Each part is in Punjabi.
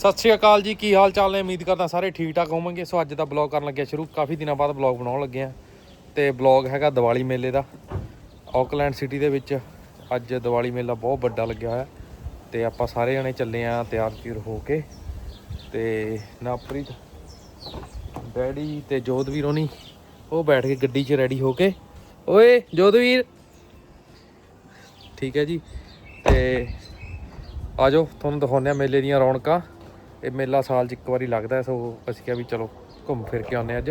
ਸਤਿ ਸ਼੍ਰੀ ਅਕਾਲ ਜੀ, ਕੀ ਹਾਲ ਚਾਲ ਨੇ? ਉਮੀਦ ਕਰਦਾ ਸਾਰੇ ਠੀਕ ਠਾਕ ਹੋਵੋਗੇ। ਸੋ ਅੱਜ ਦਾ ਬਲੌਗ ਕਰਨ ਲੱਗਿਆ ਸ਼ੁਰੂ। ਕਾਫੀ ਦਿਨਾਂ ਬਾਅਦ ਬਲੌਗ ਬਣਾਉਣ ਲੱਗੇ ਆ ਤੇ ਬਲੌਗ ਹੈਗਾ ਦੀਵਾਲੀ ਮੇਲੇ ਦਾ ਆਕਲੈਂਡ ਸਿਟੀ ਦੇ ਵਿੱਚ। ਅੱਜ ਦੀਵਾਲੀ ਮੇਲਾ ਬਹੁਤ ਵੱਡਾ ਲੱਗਿਆ ਹੋਇਆ। ਤੇ ਆਪਾਂ ਸਾਰੇ ਜਣੇ ਚੱਲੇ ਆ ਤਿਆਰ ਤਿਰ ਹੋ ਕੇ। ਤੇ ਨਾਪ੍ਰੀਤ ਡੈਡੀ ਤੇ ਜੋਧਵੀਰ ਹੋਣੀ, ਉਹ ਬੈਠ ਕੇ ਗੱਡੀ 'ਚ ਰੈਡੀ ਹੋ ਕੇ। ਓਏ, ਜੋਧਵੀਰ! ਠੀਕ ਹੈ ਜੀ। ਤੇ ਆਜੋ ਤੁਹਾਨੂੰ ਦਿਖਾਉਂਦੇ ਆ ਮੇਲੇ ਦੀਆਂ ਰੌਣਕਾਂ। ਇਹ ਮੇਲਾ ਸਾਲ 'ਚ ਇੱਕ ਵਾਰੀ ਲੱਗਦਾ ਸੋ ਅਸੀਂ ਕਿਹਾ ਵੀ ਚਲੋ ਘੁੰਮ ਫਿਰ ਕੇ ਆਉਂਦੇ ਹਾਂ ਅੱਜ।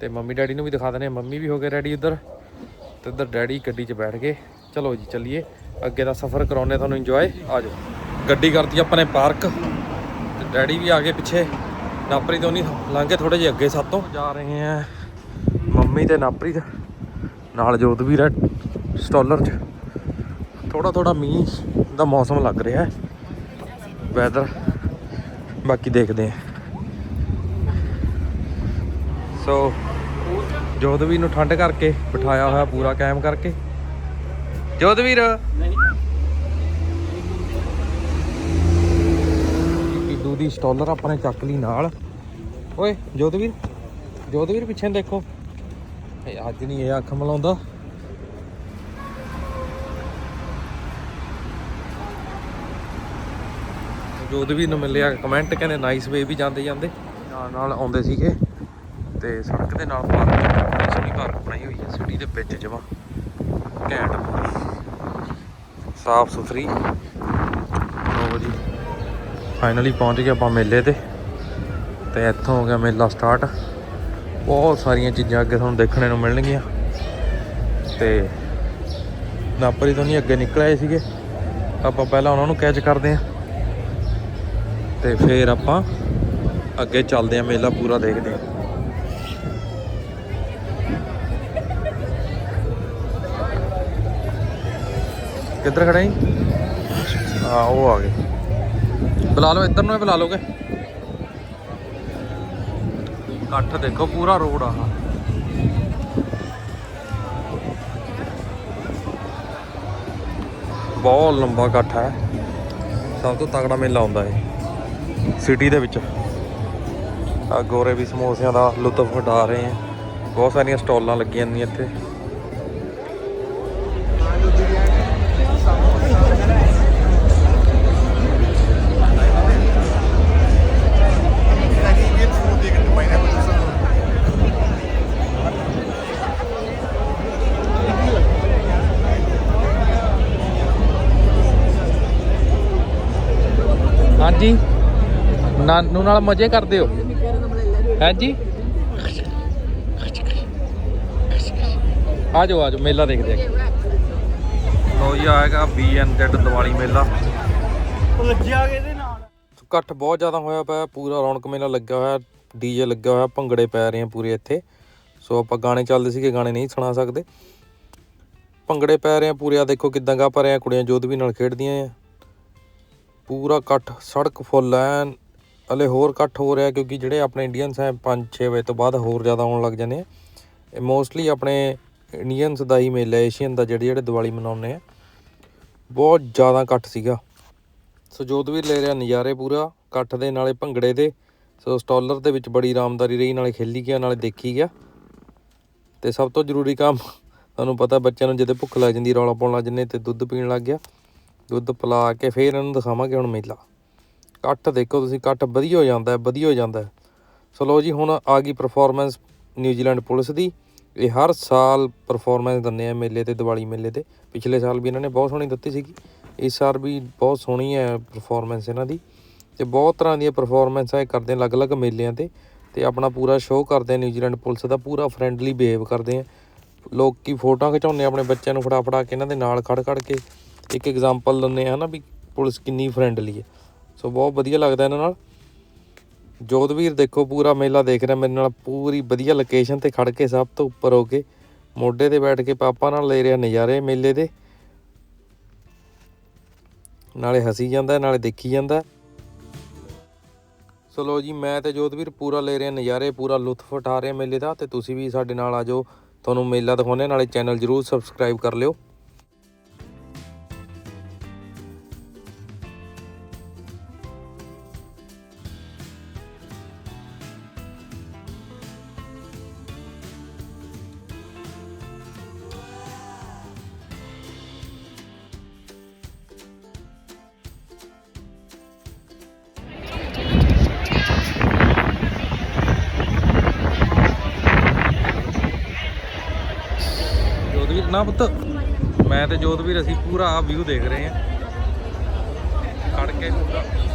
ਤੇ ਮੰਮੀ ਡੈਡੀ ਨੂੰ ਵੀ ਦਿਖਾ ਦਿੰਦੇ ਆ ਮੰਮੀ ਵੀ ਹੋ ਗਏ ਰੈਡੀ ਉੱਧਰ। ਤੇ ਉੱਧਰ ਡੈਡੀ ਗੱਡੀ 'ਚ ਬੈਠ ਗਏ। ਚਲੋ ਜੀ, ਚੱਲੀਏ। ਅੱਗੇ ਦਾ ਸਫ਼ਰ ਕਰਾਉਂਦੇ ਆ ਤੁਹਾਨੂੰ ਇੰਜੋਏ ਆ ਜਾਓ। ਗੱਡੀ ਕਰਤੀ ਆਪਾਂ ਨੇ ਪਾਰਕ। ਤੇ ਡੈਡੀ ਵੀ ਆ ਗਏ ਪਿੱਛੇ। ਨਾਪਰੀ ਤੋਂ ਨਹੀਂ, ਲੰਘੇ ਥੋੜੇ ਜਿਹੇ ਅੱਗੇ ਸਾਤੋਂ। ਜਾ ਰਹੇ ਆ ਮੰਮੀ ਤੇ ਨਾਪਰੀ ਤੇ ਨਾਲ ਜੋਤ ਵੀ ਰਹਿ ਸਟਾਲਰ 'ਚ। ਥੋੜਾ ਥੋੜਾ ਮੀਂਹ ਦਾ ਮੌਸਮ ਲੱਗ ਰਿਹਾ ਹੈ। ਵੈਦਰ ਬਾਕੀ ਦੇਖਦੇ ਆ। ਸੋ ਜੋਧਵੀਰ ਨੂੰ ਠੰਡ ਕਰਕੇ ਬਿਠਾਇਆ ਹੋਇਆ ਪੂਰਾ ਕਾਇਮ ਕਰਕੇ। ਜੋਧਵੀਰ! ਕਿੱਡੂ ਦੀ ਸਟਾਲਰ ਆਪਾਂ ਨੇ ਚੱਕ ਲਈ ਨਾਲ। ਓਏ, ਜੋਧਵੀਰ! ਜੋਧਵੀਰ ਪਿੱਛੇ ਦੇਖੋ। ਅੱਜ ਨਹੀਂ ਇਹ ਅੱਖ ਮਲਾਉਂਦਾ। ਜੋਧਵੀਰ ਨੂੰ ਮਿਲਿਆ ਕਮੈਂਟ ਕਹਿੰਦੇ ਨਾਈਸ ਵੇ ਵੀ ਜਾਂਦੇ ਜਾਂਦੇ। ਨਾਲ ਨਾਲ ਆਉਂਦੇ ਸੀਗੇ। ਤੇ ਸੜਕ ਦੇ ਨਾਲ ਪਾਰਕ ਬੜੀ ਪਾਰਕ ਬਣਾਈ ਹੋਈ ਹੈ ਸਿਟੀ ਦੇ ਵਿੱਚ ਜਮਾ। ਘੈਂਟ ਸਾਫ਼ ਸੁਥਰੀ। ਲੋ ਜੀ। ਫਾਈਨਲੀ ਪਹੁੰਚ ਗਏ ਆਪਾਂ ਮੇਲੇ ਤੇ। ਤੇ ਇੱਥੋਂ ਹੋ ਗਿਆ ਮੇਲਾ ਸਟਾਰਟ ਬਹੁਤ ਸਾਰੀਆਂ ਚੀਜ਼ਾਂ ਅੱਗੇ ਤੁਹਾਨੂੰ ਦੇਖਣੇ ਨੂੰ ਮਿਲਣਗੀਆਂ। ਤੇ ਨਾਪਰੀ ਤੋਂ ਨਹੀਂ ਅੱਗੇ ਨਿਕਲ ਆਏ ਸੀਗੇ। ਆਪਾਂ ਪਹਿਲਾਂ ਉਹਨਾਂ ਨੂੰ ਕੈਚ ਕਰਦੇ ਆਂ ਤੇ ਫੇਰ ਆਪਾਂ ਅੱਗੇ ਚੱਲਦੇ ਆਂ ਮੇਲਾ ਪੂਰਾ ਦੇਖਦੇ ਆਂ ਕਿੱਧਰ ਖੜਾ ਜੀ ਆ ਉਹ ਆ ਗਏ। ਬੁਲਾ ਲਓ ਇੱਧਰ ਨੂੰ ਹੀ ਬੁਲਾ ਲੋਗੇ ਇਕੱਠ ਦੇਖੋ ਪੂਰਾ ਰੋਡ ਆ। ਬਹੁਤ ਲੰਬਾ ਇਕੱਠ ਹੈ। ਸਭ ਤੋਂ ਤਗੜਾ ਮੇਲਾ ਹੁੰਦਾ ਹੈ ਸਿਟੀ ਦੇ ਵਿੱਚ। ਆ ਗੋਰੇ ਵੀ ਸਮੋਸਿਆਂ ਦਾ ਲੁਤਫ ਉਠਾ ਰਹੇ ਆ। ਬਹੁਤ ਸਾਰੀਆਂ ਸਟਾਲਾਂ ਲੱਗੀਆਂ ਨੇ ਇੱਥੇ। ਹਾਂਜੀ। ਨਾਨੂ ਨਾਲ ਮਜ਼ੇ ਕਰਦੇ ਹੋ? ਹਾਂਜੀ ਆ ਜਾਓ ਆ ਜਾਓ ਮੇਲਾ ਦੇਖਦੇ ਆ ਲੋ ਜੀ ਆਏਗਾ ਬੀਐਨਜ਼ੈਡ ਦੀਵਾਲੀ ਮੇਲਾ ਲੱਗਿਆ ਇਹਦੇ ਨਾਲ ਇਕੱਠ ਬਹੁਤ ਜ਼ਿਆਦਾ ਹੋਇਆ ਪਿਆ ਪੂਰਾ ਰੌਣਕ ਮੇਲਾ ਲੱਗਿਆ ਹੋਇਆ ਡੀਜੇ ਲੱਗਿਆ ਹੋਇਆ ਭੰਗੜੇ ਪੈ ਰਹੇ ਆ ਪੂਰੇ ਇੱਥੇ। ਸੋ ਆਪਾਂ ਗਾਣੇ ਚੱਲਦੇ ਸੀਗੇ ਗਾਣੇ ਨਹੀਂ ਸੁਣਾ ਸਕਦੇ। ਭੰਗੜੇ ਪੈ ਰਹੇ ਆ ਪੂਰੇ ਆ ਦੇਖੋ ਕਿਦਾਂ ਗਾ ਪਾ ਰਹੇ ਆ ਕੁੜੀਆਂ ਜੋਧ ਵੀ ਨਾਲ ਖੇਡਦੀਆਂ ਆ। ਪੂਰਾ ਇਕੱਠ ਸੜਕ ਫੁੱਲ ਐਨ ਹਲੇ ਹੋਰ ਇਕੱਠ ਹੋ ਰਿਹਾ ਕਿਉਂਕਿ ਜਿਹੜੇ ਆਪਣੇ ਇੰਡੀਅਨਸ ਹੈ 5-6 ਵਜੇ ਤੋਂ ਬਾਅਦ ਹੋਰ ਜ਼ਿਆਦਾ ਆਉਣ ਲੱਗ ਜਾਂਦੇ ਆ। ਇਹ ਮੋਸਟਲੀ ਆਪਣੇ ਇੰਡੀਅਨਸ ਦਾ ਹੀ ਮੇਲਾ ਏਸ਼ੀਅਨ ਦਾ ਜਿਹੜੇ ਜਿਹੜੇ ਦੀਵਾਲੀ ਮਨਾਉਂਦੇ ਆ। ਬਹੁਤ ਜ਼ਿਆਦਾ ਇਕੱਠ ਸੀਗਾ। ਸੋ ਜੋਧਵੀਰ ਲੈ ਰਿਹਾ ਨਜ਼ਾਰੇ ਪੂਰਾ, ਇਕੱਠ ਦੇ ਨਾਲੇ ਭੰਗੜੇ ਦੇ। ਸੋ ਸਟਾਲਰ ਦੇ ਵਿੱਚ ਬੜੀ ਆਰਾਮਦਾਰੀ ਰਹੀ, ਨਾਲੇ ਖੇਲੀ ਗਿਆ, ਨਾਲੇ ਦੇਖੀ ਗਿਆ। ਤੇ ਸਭ ਤੋਂ ਜ਼ਰੂਰੀ ਕੰਮ, ਤੁਹਾਨੂੰ ਪਤਾ ਬੱਚਿਆਂ ਨੂੰ ਜਦੋਂ ਭੁੱਖ ਲੱਗ ਜਾਂਦੀ, ਰੌਲਾ ਪਾਉਣ ਲੱਗ ਜੰਨੇ ਤੇ ਦੁੱਧ ਪੀਣ ਲੱਗ ਗਿਆ। ਦੁੱਧ ਪਿਲਾ ਕੇ ਫੇਰ ਇਹਨਾਂ ਨੂੰ ਦਿਖਾਵਾਂਗੇ ਹੁਣ ਮੇਲਾ। ਕੱਟ ਦੇਖੋ ਤੁਸੀਂ, ਕੱਟ ਵਧੀਆ ਹੋ ਜਾਂਦਾ ਹੈ, ਵਧੀਆ ਹੋ ਜਾਂਦਾ ਹੈ। ਸੋ ਲੋ ਜੀ, ਹੁਣ ਆ ਗਈ ਪਰਫਾਰਮੈਂਸ ਨਿਊਜ਼ੀਲੈਂਡ ਪੁਲਿਸ ਦੀ। ਇਹ ਹਰ ਸਾਲ ਪਰਫਾਰਮੈਂਸ ਦਿੰਦੇ ਆ ਮੇਲੇ ਤੇ, ਦੀਵਾਲੀ ਮੇਲੇ ਤੇ। ਪਿਛਲੇ ਸਾਲ ਵੀ ਇਹਨਾਂ ਨੇ ਬਹੁਤ ਸੋਹਣੀ ਦਿੱਤੀ ਸੀਗੀ। ਇਸ ਸਾਲ ਵੀ ਬਹੁਤ ਸੋਹਣੀ ਹੈ ਪਰਫਾਰਮੈਂਸ ਇਹਨਾਂ ਦੀ। ਤੇ ਬਹੁਤ ਤਰ੍ਹਾਂ ਦੀਆਂ ਪਰਫਾਰਮੈਂਸਾਂ ਇਹ ਕਰਦੇ ਅਲੱਗ-ਅਲੱਗ ਮੇਲਿਆਂ ਤੇ। ਤੇ ਆਪਣਾ ਪੂਰਾ ਸ਼ੋਅ ਕਰਦੇ ਆ ਨਿਊਜ਼ੀਲੈਂਡ ਪੁਲਿਸ ਦਾ, ਪੂਰਾ ਫਰੈਂਡਲੀ ਬਿਹੇਵ ਕਰਦੇ ਆ। ਲੋਕੀ ਫੋਟੋਆਂ ਖਿਚਾਉਂਦੇ ਆਪਣੇ ਬੱਚਿਆਂ ਨੂੰ ਫੜਾ ਫੜਾ ਕੇ, ਇਹਨਾਂ ਦੇ ਨਾਲ ਖੜ ਖੜ ਕੇ। ਇੱਕ ਐਗਜ਼ਾਮਪਲ ਦਿੰਦੇ ਆ ਹਨਾ ਵੀ ਪੁਲਿਸ ਕਿੰਨੀ ਫਰੈਂਡਲੀ ਹੈ। ਸੋ ਬਹੁਤ ਵਧੀਆ ਲੱਗਦਾ ਇਹਨਾਂ ਨਾਲ। ਜੋਧਵੀਰ ਦੇਖੋ ਪੂਰਾ ਮੇਲਾ ਦੇਖ ਰਿਹਾ ਮੇਰੇ ਨਾਲ। ਪੂਰੀ ਵਧੀਆ ਲੋਕੇਸ਼ਨ ਤੇ ਖੜ ਕੇ ਸਭ ਤੋਂ ਉੱਪਰ ਹੋ ਕੇ ਮੋਢੇ ਤੇ ਬੈਠ ਕੇ ਪਾਪਾ ਨਾਲ ਲੈ ਰਿਹਾ ਨਜ਼ਾਰੇ ਮੇਲੇ ਦੇ। ਨਾਲੇ ਹਸੀ ਜਾਂਦਾ ਨਾਲੇ ਦੇਖੀ ਜਾਂਦਾ। ਸੋ ਲੋ ਜੀ ਮੈਂ ਤੇ ਜੋਧਵੀਰ ਪੂਰਾ ਲੈ ਰਹੇ ਨਜ਼ਾਰੇ ਪੂਰਾ ਲੁਤਫ ਉਠਾ ਰਹੇ ਮੇਲੇ ਦਾ। ਤੇ ਤੁਸੀਂ ਵੀ ਸਾਡੇ ਨਾਲ ਆ ਜਾਓ। ਤੁਹਾਨੂੰ ਮੇਲਾ ਦਿਖਾਉਂਦੇ ਹਾਂ, ਨਾਲੇ ਚੈਨਲ ਜਰੂਰ ਸਬਸਕ੍ਰਾਈਬ ਕਰ ਲਿਓ। ਨਾ ਪੁੱਤ? ਮੈਂ ਤੇ ਜੋਤਵੀਰ ਅਸੀਂ ਪੂਰਾ ਵਿਊ ਦੇਖ ਰਹੇ ਹਾਂ। ਖੜ ਕੇ ਪੂਰਾ।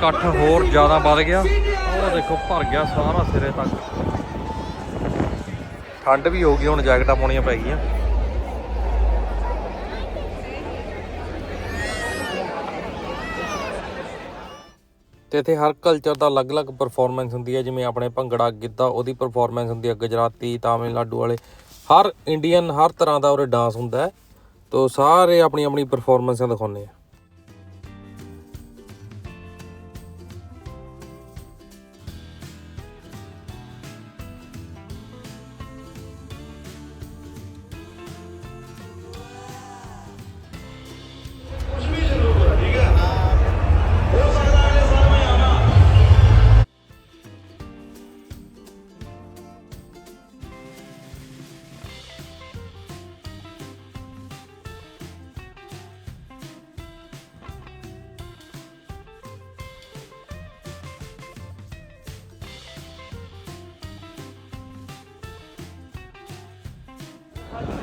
ਇਕੱਠ ਹੋਰ ਜ਼ਿਆਦਾ ਵੱਧ ਗਿਆ। ਉਹ ਦੇਖੋ, ਭਰ ਗਿਆ ਸਾਰਾ ਸਿਰੇ ਤੱਕ। ਠੰਡ ਵੀ ਹੋ ਗਈ, ਹੁਣ ਜੈਕਟਾਂ ਪਾਉਣੀਆਂ ਪੈ ਗਈਆਂ। ਤੇ ਇੱਥੇ ਹਰ ਕਲਚਰ ਦਾ ਅਲੱਗ-ਅਲੱਗ ਪਰਫਾਰਮੈਂਸ ਹੁੰਦੀ ਹੈ, ਜਿਵੇਂ ਆਪਣੇ ਭੰਗੜਾ ਗਿੱਧਾ, ਉਹਦੀ ਪਰਫਾਰਮੈਂਸ ਹੁੰਦੀ ਹੈ, ਗੁਜਰਾਤੀ, ਤਾਮਿਲਨਾਡੂ ਵਾਲੇ। ਹਰ ਇੰਡੀਅਨ ਹਰ ਤਰ੍ਹਾਂ ਦਾ ਉਰੇ ਡਾਂਸ ਹੁੰਦਾ ਹੈ। ਤੋ ਸਾਰੇ ਆਪਣੀ ਆਪਣੀ ਪਰਫਾਰਮੈਂਸਾਂ ਦਿਖਾਉਂਦੇ ਆ।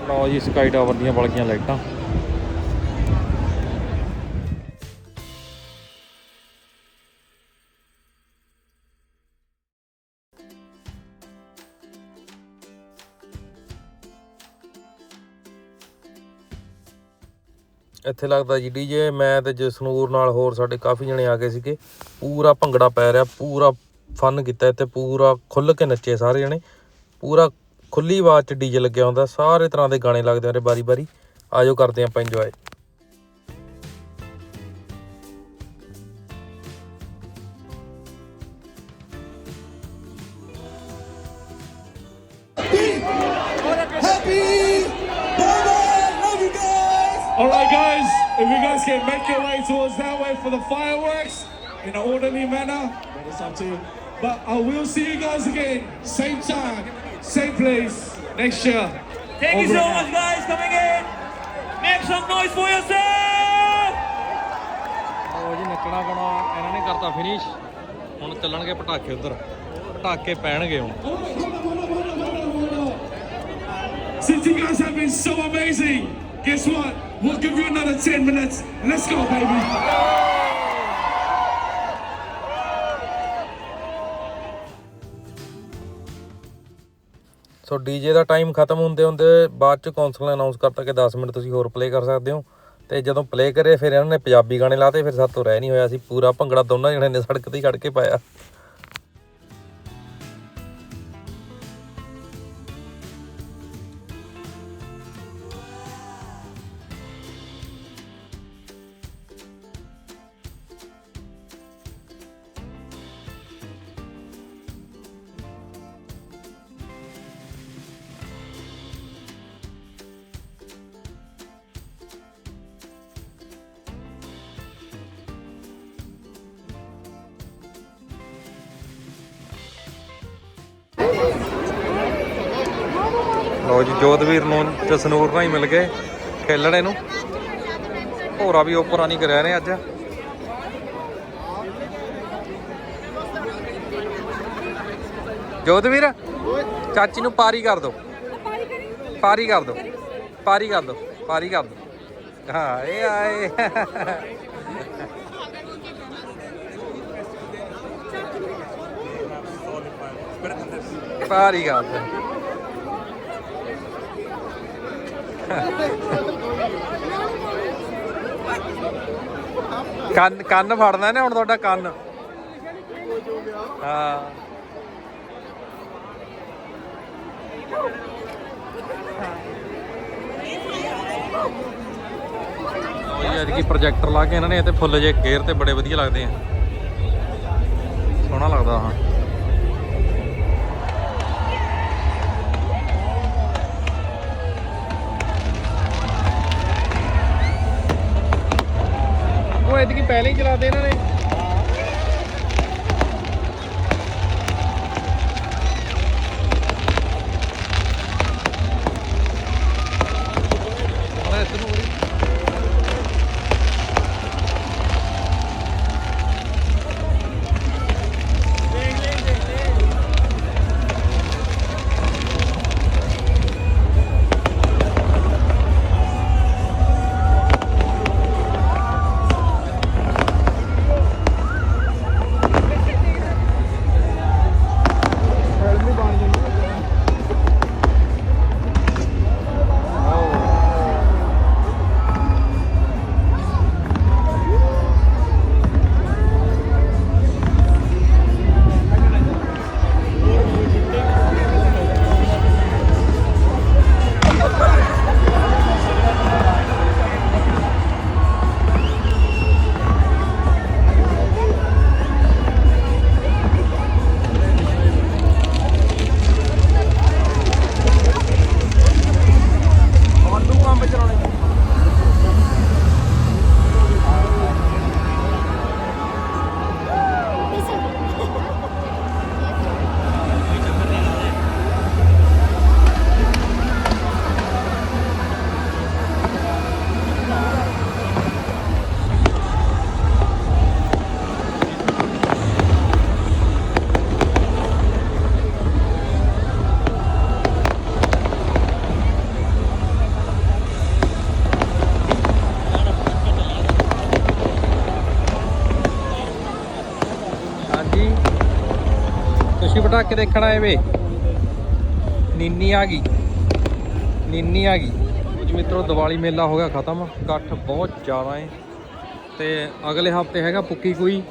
ਲਓ ਜੀ ਸਕਾਈ ਟਾਵਰ ਦੀਆਂ ਬਲ ਲਾਈਟਾਂ। ਇੱਥੇ ਲੱਗਦਾ ਜੀ ਡੀਜੇ ਮੈਂ ਤੇ ਜਸਨੂਰ ਨਾਲ ਹੋਰ ਸਾਡੇ ਕਾਫੀ ਜਣੇ ਆ ਗਏ ਸੀਗੇ। ਪੂਰਾ ਭੰਗੜਾ ਪੈ ਰਿਹਾ, ਪੂਰਾ ਫਨ ਕੀਤਾ ਇੱਥੇ, ਪੂਰਾ ਖੁੱਲ ਕੇ ਨੱਚੇ ਸਾਰੇ ਜਣੇ। ਪੂਰਾ ਖੁੱਲੀ ਆਵਾਜ਼ 'ਚ ਡੀਜੇ ਲੱਗਿਆ ਹੁੰਦਾ ਸਾਰੇ ਤਰ੍ਹਾਂ ਦੇ ਗਾਣੇ ਲੱਗਦੇ ਆ ਬਾਰੀ ਬਾਰੀ ਆਜੋ ਕਰਦੇ ਆਪਾਂ enjoy Happy birthday! Love you guys! All right, guys, if you guys can make your way towards that way for the fireworks in an orderly manner, it's up to you. But I will see you guys again, same time, same place, next year. Thank you Over so and out. much, guys, coming in. Make some noise for yourself. ਉਹ ਜੀ ਨੱਚਣਾ ਗਾਣਾ ਇਹਨਾਂ ਨੇ ਕਰਤਾ ਫਿਨਿਸ਼ ਹੁਣ ਚੱਲਣਗੇ ਪਟਾਕੇ ਉਧਰ ਪਟਾਕੇ ਪੈਣਗੇ ਹੁਣ Since you guys have been so amazing, guess what? We'll give you another 10 minutes. Let's go, baby. So DJ the time ਖਤਮ ਹੁੰਦੇ ਹੁੰਦੇ ਬਾਅਦ ਚ ਕੌਂਸਲ ਨੇ ਅਨਾਉਂਸ ਕਰਤਾ ਕਿ 10 ਮਿੰਟ ਤੁਸੀਂ ਹੋਰ ਪਲੇ ਕਰ ਸਕਦੇ ਹੋ। ਤੇ ਜਦੋਂ ਪਲੇ ਕਰੇ, ਫਿਰ ਇਹਨਾਂ ਨੇ ਪੰਜਾਬੀ ਗਾਣੇ ਲਾਤੇ ਫਿਰ ਸਾਤੋਂ ਰਹਿ ਨਹੀਂ ਹੋਇਆ ਸੀ। ਪੂਰਾ ਭੰਗੜਾ ਦੋਨਾਂ ਜਣੇ ਨੇ ਸੜਕ ਤੇ ਹੀ ਕੱਢ ਕੇ ਪਾਇਆ। ਲੋ ਜੀ ਜੋਤਵੀਰ ਨੂੰ ਤੇ ਸਨੂਰ ਨਾਲ ਹੀ ਮਿਲ ਗਏ ਖੇਲਣੇ ਨੂੰ। ਹੋਰਾ ਵੀ ਉੱਪਰ ਆ ਨਹੀਂ ਕਰਿਆ ਨੇ ਅੱਜ। ਜੋਧਵੀਰ, ਚਾਚੀ ਨੂੰ ਪਾਰੀ ਕਰ ਦੋ। ਪਾਰੀ ਕਰ ਦੋ। ਪਾਰੀ ਕਰ ਦੋ। ਪਾਰੀ ਕਰ ਦੋ। ਹਾਂ, ਇਹ ਆਏ ਪਾਰੀ ਕਰ ਦੋ। ਕੰਨ ਕੰਨ ਫੜਨਾ ਨੇ ਹੁਣ ਤੁਹਾਡਾ ਕੰਨ। ਹਾਂ। ਯਾਰ ਕੀ ਪ੍ਰੋਜੈਕਟਰ ਲਾ ਕੇ ਇਹਨਾਂ ਨੇ ਤੇ ਫੁੱਲ ਜੇ ਗੇਰ ਤੇ ਬੜੇ ਵਧੀਆ ਲੱਗਦੇ ਆ। ਸੋਹਣਾ ਲੱਗਦਾ ਹਾਂ। ਐਤਕੀ ਪਹਿਲੇ ਹੀ ਚਲਾਤੇ ਇਹਨਾਂ ਨੇ। ਤੁਸੀਂ ਪਟਾਕੇ ਦੇਖਣ ਵੇ। ਨੀਨੀ ਆ ਗਈ। ਨੀਨੀ ਆ ਗਈ। ਜੀ ਮਿੱਤਰੋ, ਦੀਵਾਲੀ ਮੇਲਾ ਹੋ ਗਿਆ ਖਤਮ। ਇਕੱਠ ਬਹੁਤ ਜ਼ਿਆਦਾ ਏ। ਤੇ ਅਗਲੇ ਹਫ਼ਤੇ ਹੈਗਾ ਪੁੱਕੀ ਕੋਈ।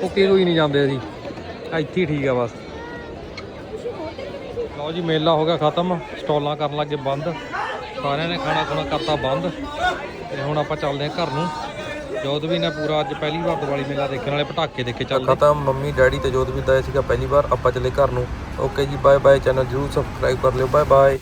ਪੁੱਕੀ ਕੋਈ ਨਹੀਂ ਜਾਂਦੇ ਅਸੀਂ। ਇੱਥੇ ਠੀਕ ਆ ਬਸ। ਲਓ ਜੀ, ਮੇਲਾ ਹੋ ਗਿਆ ਖਤਮ। ਸਟਾਲਾਂ ਕਰਨ ਲੱਗੇ ਬੰਦ। ਸਾਰਿਆਂ ਨੇ ਖਾਣਾ ਖੁਣਾ ਕਰਤਾ ਬੰਦ। ਤੇ ਹੁਣ ਆਪਾਂ ਚੱਲਦੇ ਹਾਂ ਘਰ ਨੂੰ। ਜੋਧਵੀ ਨੇ ਪੂਰਾ ਅੱਜ ਪਹਿਲੀ ਵਾਰ ਦੀਵਾਲੀ ਮੇਲਾ ਦੇਖਣ ਵਾਲੇ ਪਟਾਕੇ ਦੇਖੇ ਚੱਲਦੇ। ਖਤਮ। ਮੰਮੀ, ਡੈਡੀ ਤੇ ਜੋਤ ਵੀ ਦਾ ਸੀਗਾ ਪਹਿਲੀ ਵਾਰ, ਆਪਾਂ ਚੱਲੇ ਘਰ ਨੂੰ। ਓਕੇ ਜੀ ਬਾਏ ਬਾਏ ਚੈਨਲ ਜਰੂਰ ਸਬਸਕ੍ਰਾਈਬ ਕਰ ਲਿਓ। Bye bye